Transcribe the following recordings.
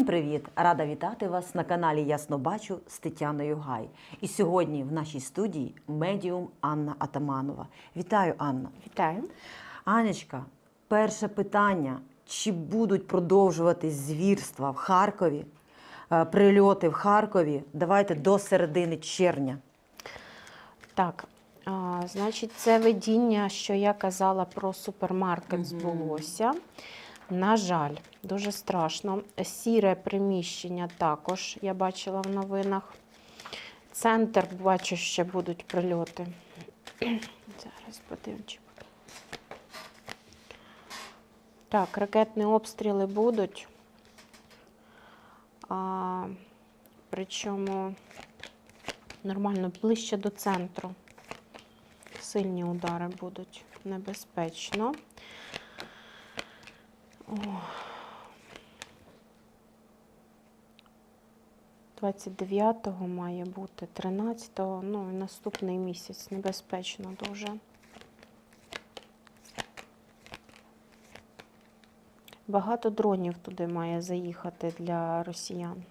Всім привіт! Рада вітати вас на каналі Ясно Бачу з Тетяною Гай. І сьогодні в нашій студії медіум Анна Атаманова. Вітаю, Анна. Вітаю. Анечка, перше питання: чи будуть продовжуватись звірства в Харкові, е, прильоти в Харкові? Давайте до середини червня. Так, а, значить, це видіння, що я казала про супермаркет, збулося. На жаль, дуже страшно. Сіре приміщення також я бачила в новинах. Центр, бачу, ще будуть прильоти. Зараз подивимось. Так, ракетні обстріли будуть. А, причому нормально ближче до центру. Сильні удари будуть небезпечно. О. 29-го має бути, 13-го, ну і наступний місяць небезпечно дуже. Багато дронів туди має заїхати для росіян.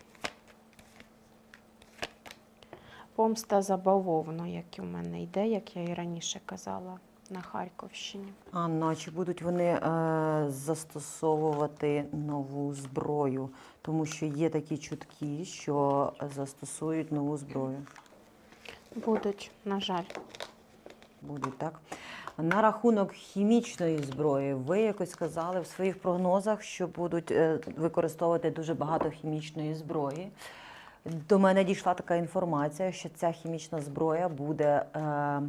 Помста за бавовну, як у мене йде, як я і раніше казала, на Харківщині. Анна, а чи будуть вони е, застосовувати нову зброю? Тому що є такі чутки, що застосують нову зброю. Будуть, на жаль. Будуть так. На рахунок хімічної зброї, ви якось сказали в своїх прогнозах, що будуть е, використовувати дуже багато хімічної зброї. До мене дійшла така інформація, що ця хімічна зброя буде е,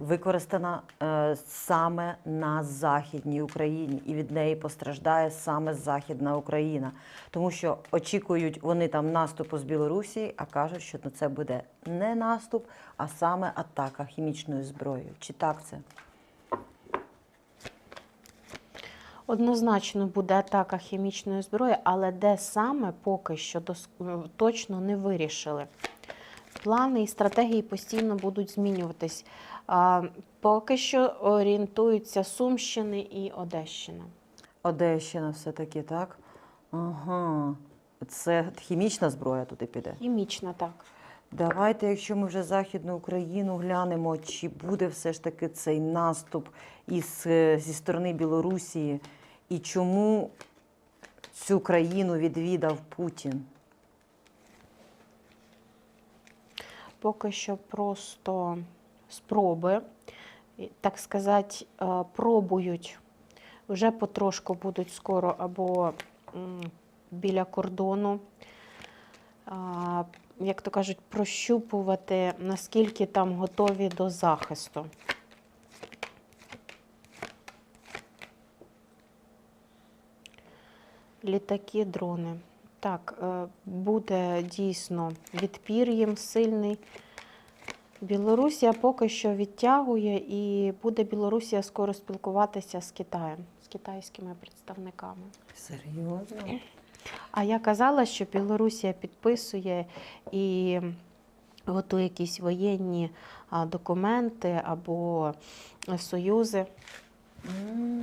використана е, саме на Західній Україні, і від неї постраждає саме Західна Україна. Тому що очікують вони там наступу з Білорусі, а кажуть, що це буде не наступ, а саме атака хімічною зброєю. Чи так це? Однозначно буде атака хімічної зброї, але де саме поки що е, точно не вирішили. Плани і стратегії постійно будуть змінюватись. Поки що орієнтуються Сумщини і Одещина. Одещина все-таки, так? Ага. Це хімічна зброя туди піде. Хімічна, так. Давайте, якщо ми вже Західну Україну глянемо, чи буде все ж таки цей наступ із, е, зі сторони Білорусі, і чому цю країну відвідав Путін? Поки що просто спроби, так сказати, е, пробують. Вже потрошку будуть скоро або біля кордону, як то кажуть, прощупувати, наскільки там готові до захисту. Літаки, дрони. Так, е, буде дійсно відпір їм сильний. Білорусія поки що відтягує, і буде Білорусія скоро спілкуватися з Китаєм, з китайськими представниками. Серйозно? А я казала, що Білорусія підписує і готує якісь воєнні документи або союзи.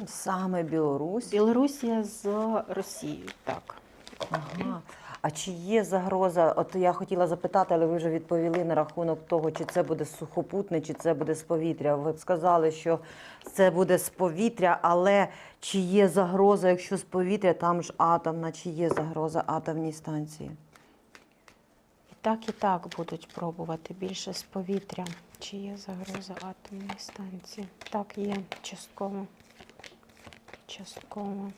Саме Білорусь. Білорусія з Росією, так. Ага. А чи є загроза? От я хотіла запитати, але ви вже відповіли на рахунок того, чи це буде сухопутне, чи це буде з повітря. Ви б сказали, що це буде з повітря, але чи є загроза, якщо з повітря, там ж атомна, чи є загроза атомній станції? І так, і так будуть пробувати більше з повітря. Чи є загроза атомної станції? Так, є частково. Частково.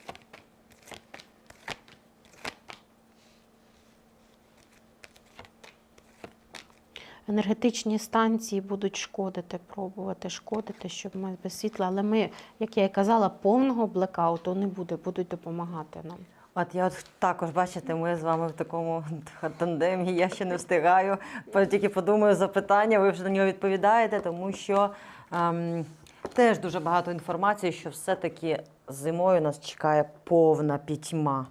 Енергетичні станції будуть шкодити, пробувати шкодити, щоб ми без світла. Але ми, як я і казала, повного блекауту не буде, будуть допомагати нам. От я от також бачите, ми з вами в такому тандемі. Я ще не встигаю. Тільки подумаю запитання, ви вже на нього відповідаєте, тому що ем, теж дуже багато інформації, що все-таки зимою нас чекає повна пітьма.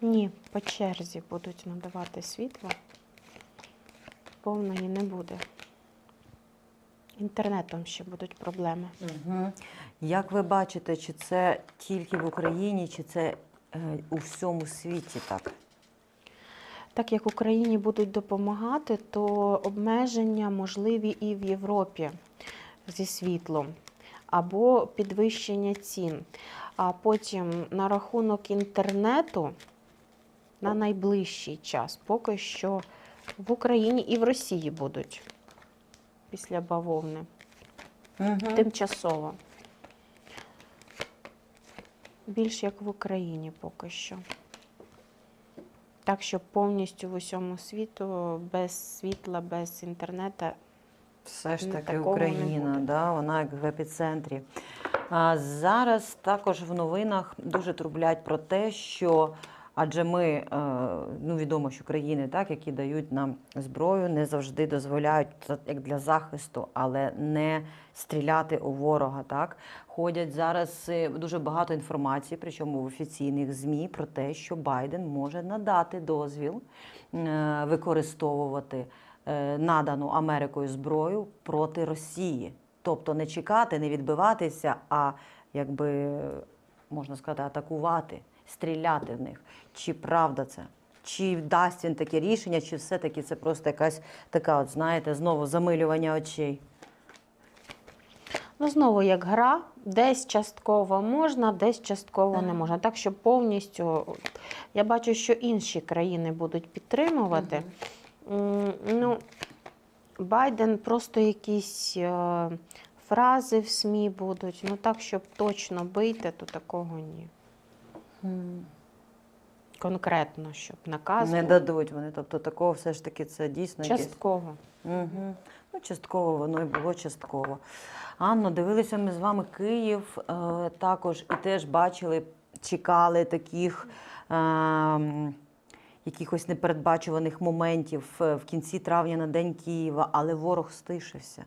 Ні, по черзі будуть надавати світло. Повної не буде. Інтернетом ще будуть проблеми. Угу. Як ви бачите, чи це тільки в Україні, чи це е, у всьому світі так? Так як Україні будуть допомагати, то обмеження можливі і в Європі зі світлом або підвищення цін. А потім на рахунок інтернету на найближчий час поки що в Україні і в Росії будуть після бавовни. Угу. Тимчасово. Більш як в Україні поки що. Так що повністю в усьому світу без світла, без інтернету. Все ж Ну, таки Україна, да, вона як в епіцентрі. А зараз також в новинах дуже трублять про те, що адже ми, е, ну відомо, що країни, так, які дають нам зброю, не завжди дозволяють як для захисту, але не стріляти у ворога. Так ходять зараз е, дуже багато інформації, причому в офіційних змі про те, що Байден може надати дозвіл е, використовувати надану Америкою зброю проти Росії. Тобто не чекати, не відбиватися, а якби можна сказати, атакувати, стріляти в них. Чи правда це? Чи дасть він таке рішення, чи все-таки це просто якась така, от знаєте, знову замилювання очей? Ну, знову як гра, десь частково можна, десь частково не можна. Так що повністю я бачу, що інші країни будуть підтримувати. М, Ну, Байден просто якісь е, фрази в СМІ будуть. Ну так, щоб точно бити, то такого ні. Конкретно, щоб наказ Не дадуть вони. Тобто такого все ж таки це дійсно частково. Угу. Ну, частково воно і було частково. Анно, дивилися ми з вами Київ е, також і теж бачили, чекали таких е, якихось непередбачуваних моментів е, в кінці травня на День Києва, але ворог стишився.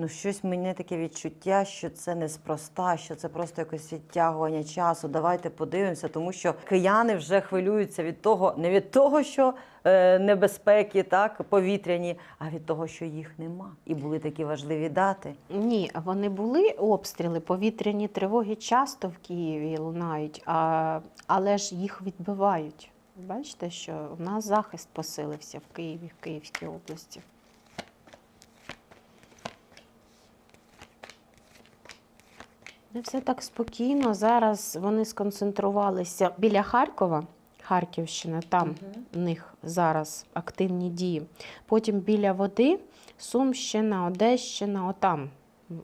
Ну, щось мене таке відчуття, що це неспроста, що це просто якось відтягування часу. Давайте подивимося, тому що кияни вже хвилюються від того, не від того, що е, небезпеки, так, повітряні, а від того, що їх нема. І були такі важливі дати. Ні, вони були обстріли, повітряні тривоги часто в Києві лунають, а, але ж їх відбивають. Бачите, що в нас захист посилився в Києві, в Київській області. Все так спокійно. Зараз вони сконцентрувалися біля Харкова, Харківщина, там в них зараз активні дії. Потім біля води Сумщина, Одещина, отам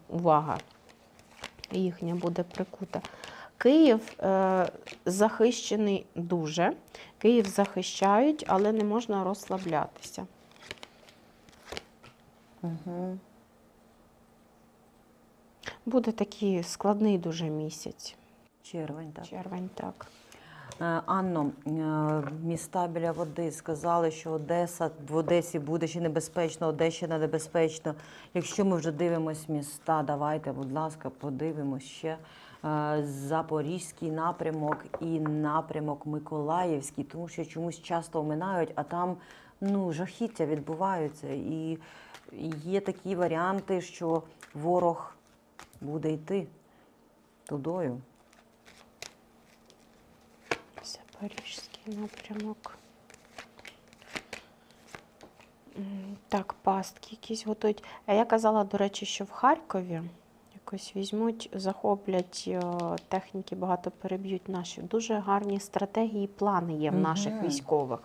увага їхня буде прикута. Київ е, захищений дуже. Київ захищають, але не можна розслаблятися. Угу. Буде такий складний дуже місяць. Червень, так. Червень, так. Е, Анно, е, міста біля води сказали, що Одеса в Одесі буде ще небезпечно, Одещина небезпечно. Якщо ми вже дивимось міста, давайте, будь ласка, подивимось ще е, Запорізький напрямок і напрямок Миколаївський, тому що чомусь часто оминають, а там ну, жахіття відбуваються. І є такі варіанти, що ворог буде йти тудою. Запорізький напрямок. Так, пастки якісь готують. А я казала, до речі, що в Харкові якось візьмуть, захоплять е, техніки, багато переб'ють наші. Дуже гарні стратегії, плани є в наших Мгм. військових.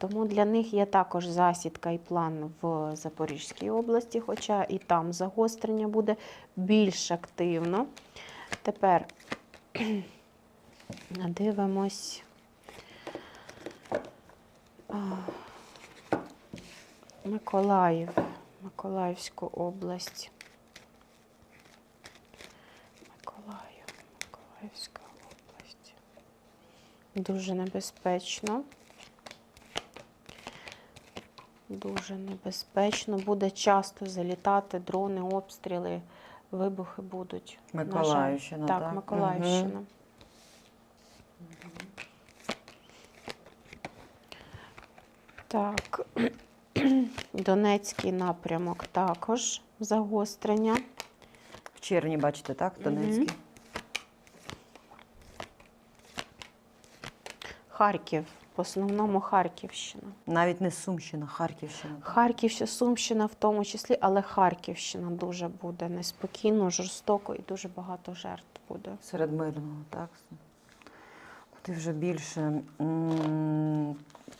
Тому для них є також засідка і план в Запорізькій області, хоча і там загострення буде більш активно. Тепер дивимось. Миколаїв, Миколаївську область. Миколаїв, Миколаївська область. Дуже небезпечно. Дуже небезпечно. Буде часто залітати дрони, обстріли, вибухи будуть. Миколаївщина, Так, так? Миколаївщина. Так. Донецький напрямок також загострення. В червні, бачите, так? Донецький. Харків, в основному Харківщина. Навіть не Сумщина, Харківщина. Харківщина, Сумщина в тому числі, але Харківщина дуже буде неспокійно, жорстоко і дуже багато жертв буде. Серед мирного, так? Куди вже більше,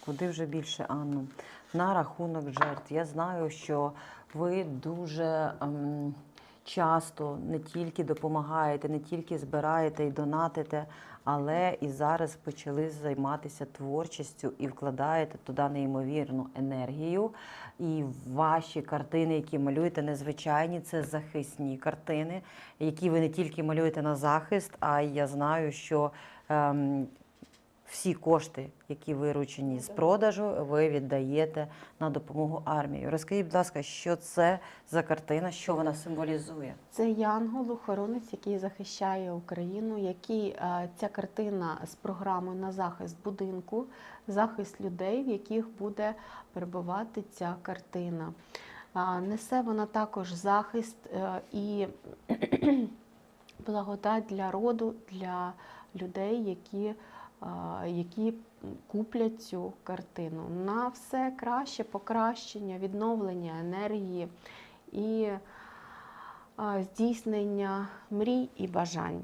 куди вже більше, Анну? На рахунок жертв. Я знаю, що ви дуже ем, часто не тільки допомагаєте, не тільки збираєте і донатите, але і зараз почали займатися творчістю і вкладаєте туди неймовірну енергію. І ваші картини, які малюєте, незвичайні, це захисні картини, які ви не тільки малюєте на захист, а я знаю, що ем, всі кошти, які виручені з продажу, ви віддаєте на допомогу армії. Розкажіть, будь ласка, що це за картина, що вона символізує? Це Янгол-охоронець, який захищає Україну, який е, ця картина з програмою на захист будинку, захист людей, в яких буде перебувати ця картина. Несе вона також захист е, і благодать для роду, для людей, які, які куплять цю картину. На все краще покращення, відновлення енергії і здійснення мрій і бажань.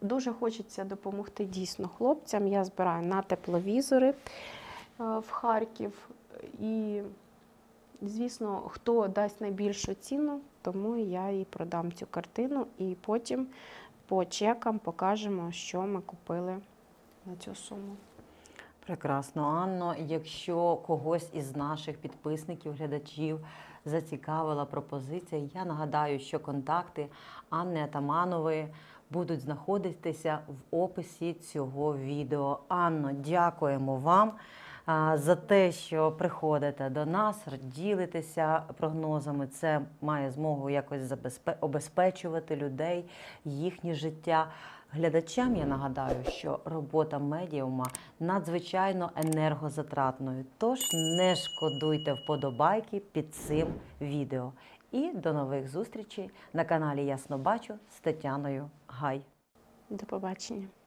Дуже хочеться допомогти дійсно хлопцям. Я збираю на тепловізори е, в Харків. І, звісно, хто дасть найбільшу ціну, тому я і продам цю картину. І потім по чекам покажемо, що ми купили на цю суму. Прекрасно, Анно. Якщо когось із наших підписників, глядачів зацікавила пропозиція, я нагадаю, що контакти Анни Атаманової будуть знаходитися в описі цього відео. Анно, дякуємо вам за те, що приходите до нас, ділитеся прогнозами. Це має змогу якось обезпечувати людей, їхнє життя. Глядачам я нагадаю, що робота медіума надзвичайно енергозатратною. Тож не шкодуйте вподобайки під цим відео. І до нових зустрічей на каналі Ясно Бачу з Тетяною Гай. До побачення.